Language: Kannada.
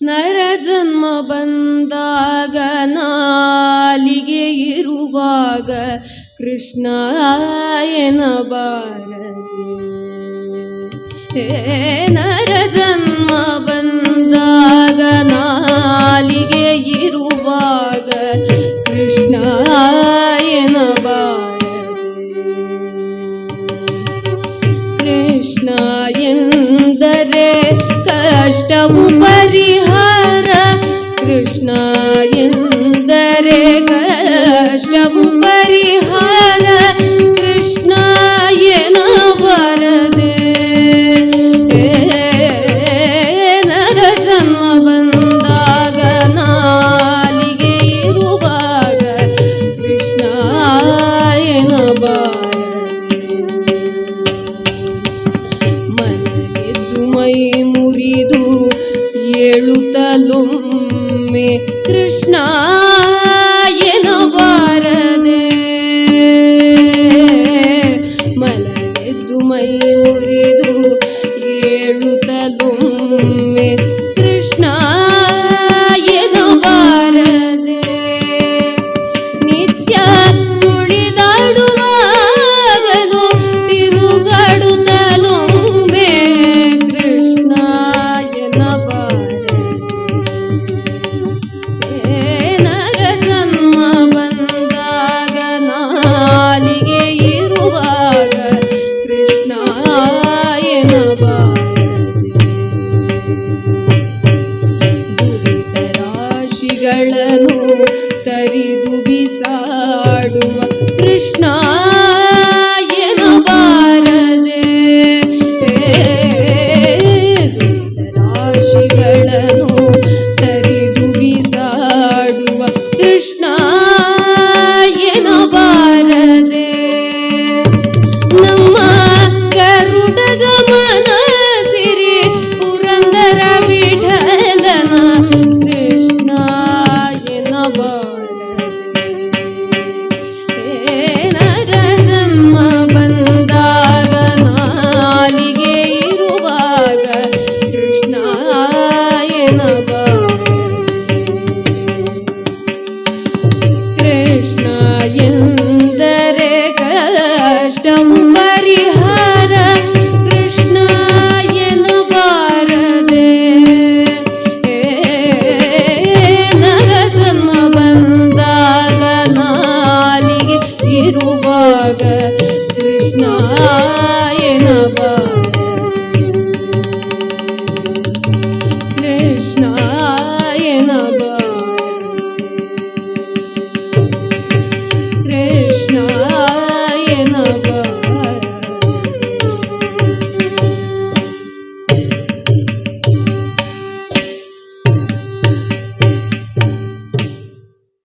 ನರ ಜನ್ಮ ಬಂದಾಗ ನಾಲಿಗೆ ಇರುವಾಗ ಕೃಷ್ಣ ಎನಬಾರದೆ ಏ ನರ ಜನ್ಮ ಬಂದಾಗ ನಾಲಿಗೆ ಇರುವಾಗ ಕೃಷ್ಣ ಎಂದರೆ ಕಷ್ಟವು ಪರಿಹಾರ ಕೃಷ್ಣ ಎಂದರೆ ಕಷ್ಟವು ಪರಿಹಾರ ಮೈ ಮುರಿದು ಏಳುತ್ತಲೊಮ್ಮೆ ಕೃಷ್ಣ ಎನಬಾರದೆ ಮಲಗೆದ್ದು ಮೈ ಮುರಿದು तर्हि ತರಿದು ಬಿಸಾಡುವ ಕೃಷ್ಣ कृष्णायन्दरे कलष्टं हरिहार कृष्णायन पारदे नरजम मन्दग नालिरुवाग कृष्णायन पार